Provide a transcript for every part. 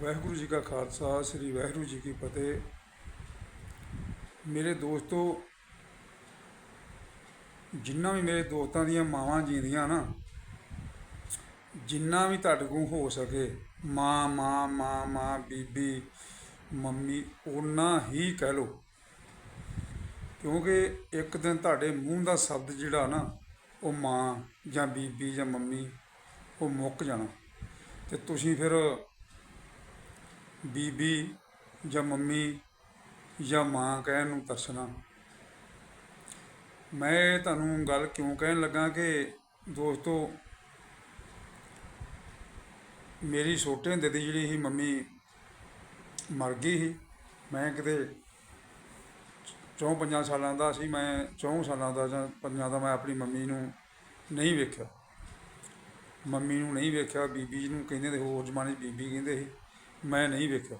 ਵਾਹਿਗੁਰੂ ਜੀ ਕਾ ਖਾਲਸਾ, ਸ੍ਰੀ ਵਾਹਿਗੁਰੂ ਜੀ ਕੀ ਫਤਿਹ। ਮੇਰੇ ਦੋਸਤੋ, ਜਿੰਨਾ ਵੀ ਮੇਰੇ ਦੋਸਤਾਂ ਦੀਆਂ ਮਾਵਾਂ ਜੀਂਦੀਆਂ ਨਾ, ਜਿੰਨਾ ਵੀ ਤੁਹਾਡੇ ਕੋਲ ਹੋ ਸਕੇ, ਮਾਂ ਮਾਂ ਮਾਂ ਮਾਂ, ਬੀਬੀ, ਮੰਮੀ ਓਨਾ ਹੀ ਕਹਿ ਲਓ। ਕਿਉਂਕਿ ਇੱਕ ਦਿਨ ਤੁਹਾਡੇ ਮੂੰਹ ਦਾ ਸ਼ਬਦ ਜਿਹੜਾ ਨਾ, ਉਹ ਮਾਂ ਜਾਂ ਬੀਬੀ ਜਾਂ ਮੰਮੀ, ਉਹ ਮੁੱਕ ਜਾਣਾ। ਤੇ ਤੁਸੀਂ ਫਿਰ ਬੀਬੀ ਜਾਂ ਮੰਮੀ ਜਾਂ ਮਾਂ ਕਹਿਣ ਨੂੰ ਤਰਸਣਾ। ਮੈਂ ਤੁਹਾਨੂੰ ਗੱਲ ਕਿਉਂ ਕਹਿਣ ਲੱਗਾ ਕਿ ਦੋਸਤੋ, ਮੇਰੀ ਛੋਟੇ ਹੁੰਦੇ ਦੀ ਜਿਹੜੀ ਸੀ ਮੰਮੀ ਮਰ ਗਈ ਸੀ। ਮੈਂ ਕਿਤੇ ਚੌਂ ਪੰਜਾਂ ਸਾਲਾਂ ਦਾ ਸੀ, ਮੈਂ ਚੌਂ ਸਾਲਾਂ ਦਾ ਜਾਂ ਪੰਜਾਂ ਦਾ ਮੈਂ ਆਪਣੀ ਮੰਮੀ ਨੂੰ ਨਹੀਂ ਵੇਖਿਆ। ਮੰਮੀ ਨੂੰ ਨਹੀਂ ਵੇਖਿਆ, ਬੀਬੀ ਨੂੰ ਕਹਿੰਦੇ ਤੇ ਹੋਰ ਜ਼ਮਾਨੇ 'ਚ ਬੀਬੀ ਕਹਿੰਦੇ ਸੀ। ਮੈਂ ਨਹੀਂ ਵੇਖਿਆ।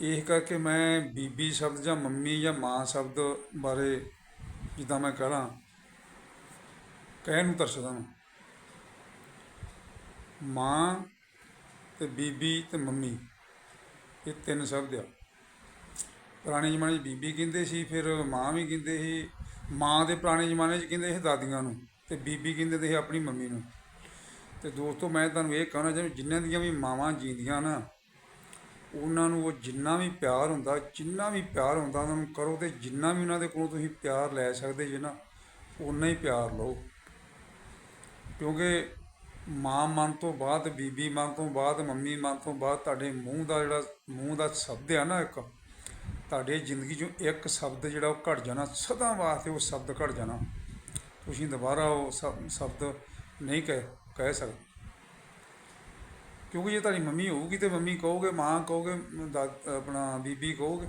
ਇਹ ਕਰਕੇ ਮੈਂ ਬੀਬੀ ਸ਼ਬਦ ਜਾਂ ਮੰਮੀ ਜਾਂ ਮਾਂ ਸ਼ਬਦ ਬਾਰੇ ਜਿੱਦਾਂ ਮੈਂ ਕਹਾਂ ਕਹਿਣ ਨੂੰ ਤਰਸਦਾ ਹਾਂ ਮਾਂ ਤੇ ਬੀਬੀ ਤੇ ਮੰਮੀ, ਇਹ ਤਿੰਨ ਸ਼ਬਦ ਆ। ਪੁਰਾਣੇ ਜ਼ਮਾਨੇ 'ਚ ਬੀਬੀ ਕਹਿੰਦੇ ਸੀ, ਫਿਰ ਮਾਂ ਵੀ ਕਹਿੰਦੇ ਸੀ। ਮਾਂ ਦੇ ਪੁਰਾਣੇ ਜ਼ਮਾਨੇ 'ਚ ਕਹਿੰਦੇ ਸੀ ਦਾਦੀਆਂ ਨੂੰ ਤੇ ਬੀਬੀ ਕਹਿੰਦੇ ਸੀ ਆਪਣੀ ਮੰਮੀ ਨੂੰ। ਤੇ ਦੋਸਤੋ, ਮੈਂ ਤੁਹਾਨੂੰ ਇਹ ਕਹਿਣਾ ਚਾਹੁੰਦਾ ਜਿੰਨਾਂ ਦੀਆਂ ਵੀ ਮਾਵਾਂ ਜੀਂਦੀਆਂ ਨਾ, ਉਹਨਾਂ ਨੂੰ ਉਹ ਜਿੰਨਾ ਵੀ ਪਿਆਰ ਹੁੰਦਾ, ਜਿੰਨਾ ਵੀ ਪਿਆਰ ਹੁੰਦਾ, ਉਹਨਾਂ ਨੂੰ ਕਰੋ ਤੇ ਜਿੰਨਾ ਵੀ ਉਹਨਾਂ ਦੇ ਕੋਲੋਂ ਤੁਸੀਂ ਪਿਆਰ ਲੈ ਸਕਦੇ ਜੇ ਨਾ ਉਨਾ ਹੀ ਪਿਆਰ ਲਓ। ਕਿਉਂਕਿ ਮਾਂ ਮਨ ਤੋਂ ਬਾਅਦ, ਬੀਬੀ ਮਨ ਤੋਂ ਬਾਅਦ, ਮੰਮੀ ਮਨ ਤੋਂ ਬਾਅਦ ਤੁਹਾਡੇ ਮੂੰਹ ਦਾ ਜਿਹੜਾ, ਮੂੰਹ ਦਾ ਸ਼ਬਦ ਆ ਨਾ ਇੱਕ, ਤੁਹਾਡੇ ਜ਼ਿੰਦਗੀ 'ਚੋਂ ਇੱਕ ਸ਼ਬਦ ਜਿਹੜਾ ਉਹ ਘਟ ਜਾਣਾ, ਸਦਾ ਵਾਸਤੇ ਉਹ ਸ਼ਬਦ ਘਟ ਜਾਣਾ। ਤੁਸੀਂ ਦੁਬਾਰਾ ਉਹ ਸ਼- ਸ਼ਬਦ ਨਹੀਂ ਕਹਿ ਕਹਿ ਸਕਦੇ। ਕਿਉਂਕਿ ਜੇ ਤੁਹਾਡੀ ਮੰਮੀ ਹੋਊਗੀ ਤੇ ਮੰਮੀ ਕਹੋਗੇ, ਮਾਂ ਕਹੋਗੇ ਦਾ- ਆਪਣਾ ਬੀਬੀ ਕਹੋਗੇ।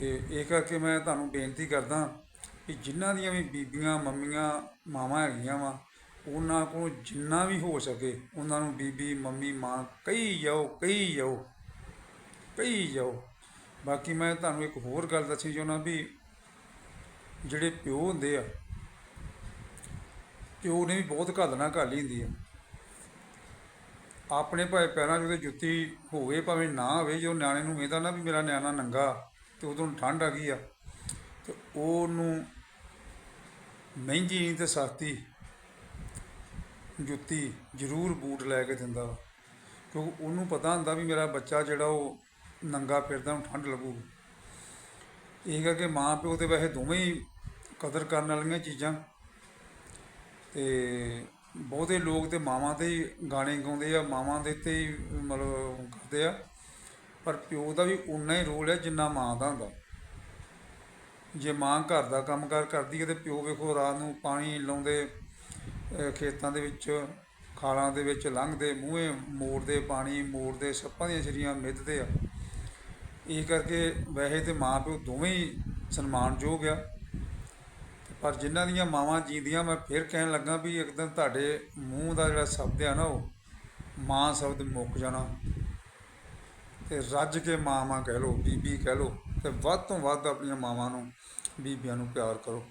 ਇਹ ਇਹ ਕਰਕੇ ਮੈਂ ਤੁਹਾਨੂੰ ਬੇਨਤੀ ਕਰਦਾ ਕਿ ਜਿਨ੍ਹਾਂ ਦੀਆਂ ਵੀ ਬੀਬੀਆਂ, ਮੰਮੀਆਂ, ਮਾਵਾਂ ਹੈਗੀਆਂ ਵਾ, ਉਹਨਾਂ ਕੋਲ ਜਿੰਨਾ ਵੀ ਹੋ ਸਕੇ ਉਹਨਾਂ ਨੂੰ ਬੀਬੀ, ਮੰਮੀ, ਮਾਂ ਕਹੀ ਜਾਓ ਕਹੀ ਜਾਓ ਕਹੀ ਜਾਓ। ਬਾਕੀ ਮੈਂ ਤੁਹਾਨੂੰ ਇੱਕ ਹੋਰ ਗੱਲ ਦੱਸੀ ਚਾਹੁੰਦਾ ਵੀ ਜਿਹੜੇ ਪਿਓ ਹੁੰਦੇ ਆ ਪਿਓ ਨੇ ਵੀ ਬਹੁਤ ਘਾਲਣਾ ਘਾਲੀ ਹੁੰਦੀ ਆ। ਆਪਣੇ ਭਾਵੇਂ ਪੈਰਾਂ 'ਚ ਉਹਦੇ ਜੁੱਤੀ ਹੋਵੇ ਭਾਵੇਂ ਨਾ ਹੋਵੇ, ਜੋ ਨਿਆਣੇ ਨੂੰ ਵੇਂਦਾ ਨਾ ਵੀ ਮੇਰਾ ਨਿਆਣਾ ਨੰਗਾ ਤੇ ਉਦੋਂ ਠੰਡ ਆ ਗਈ ਆ, ਤੇ ਉਹਨੂੰ ਮਹਿੰਗੀ ਨਹੀਂ ਤੇ ਸਸਤੀ ਜੁੱਤੀ ਜ਼ਰੂਰ ਬੂਟ ਲੈ ਕੇ ਦਿੰਦਾ ਵਾ। ਕਿਉਂਕਿ ਉਹਨੂੰ ਪਤਾ ਹੁੰਦਾ ਵੀ ਮੇਰਾ ਬੱਚਾ ਜਿਹੜਾ ਉਹ ਨੰਗਾ ਫਿਰਦਾ, ਉਹਨੂੰ ਠੰਡ ਲੱਗੂਗੀ ਇਹ ਕਰਕੇ ਮਾਂ ਪਿਓ ਤੇ ਵੈਸੇ ਦੋਵੇਂ ਹੀ ਕਦਰ ਕਰਨ ਵਾਲੀਆਂ ਚੀਜ਼ਾਂ। ਤੇ ਬਹੁਤੇ ਲੋਕ ਤਾਂ ਮਾਵਾਂ ਤੇ ਹੀ ਗਾਣੇ ਗਾਉਂਦੇ ਆ, ਮਾਵਾਂ ਦੇ ਤੇ ਹੀ ਮਤਲਬ ਕਰਦੇ ਆ। ਪਰ ਪਿਓ ਦਾ ਵੀ ਉਨਾ ਹੀ ਰੋਲ ਹੈ ਜਿੰਨਾ ਮਾਂ ਦਾ ਹੁੰਦਾ। ਜੇ ਮਾਂ ਘਰ ਦਾ ਕੰਮਕਾਰ ਕਰਦੀ ਹੈ ਤਾਂ ਪਿਓ ਵੇਖੋ ਰਾਤ ਨੂੰ ਪਾਣੀ ਲਾਉਂਦੇ ਖੇਤਾਂ ਦੇ ਵਿੱਚ, ਖਾਲਾਂ ਦੇ ਵਿੱਚ ਲੰਘਦੇ, ਮੂੰਹੇ ਮੋੜਦੇ ਪਾਣੀ, ਮੋੜਦੇ ਸੱਪਾਂ ਦੀਆਂ ਛਰੀਆਂ ਮਿੱਧਦੇ ਆ। ਇਹ ਕਰਕੇ ਵੈਸੇ ਤੇ ਮਾਂ ਪਿਓ ਦੋਵੇਂ ਹੀ ਸਨਮਾਨਯੋਗ ਆ। ਪਰ ਜਿਨ੍ਹਾਂ ਦੀਆਂ ਮਾਵਾਂ ਜੀਂਦੀਆਂ, ਮੈਂ ਫਿਰ ਕਹਿਣ ਲੱਗਾ ਵੀ ਇੱਕ ਦਿਨ ਤੁਹਾਡੇ ਮੂੰਹ ਦਾ ਜਿਹੜਾ ਸ਼ਬਦ ਆ ਨਾ, ਉਹ ਮਾਂ ਸ਼ਬਦ ਮੁੱਕ ਜਾਣਾ। ਤੇ ਰੱਜ ਕੇ ਮਾਂ ਮਾਂ ਕਹਿ ਲਓ, ਬੀਬੀ ਕਹਿ ਲਓ, ਤੇ ਵੱਧ ਤੋਂ ਵੱਧ ਆਪਣੀਆਂ ਮਾਵਾਂ ਨੂੰ, ਬੀਬੀਆਂ ਨੂੰ ਪਿਆਰ ਕਰੋ।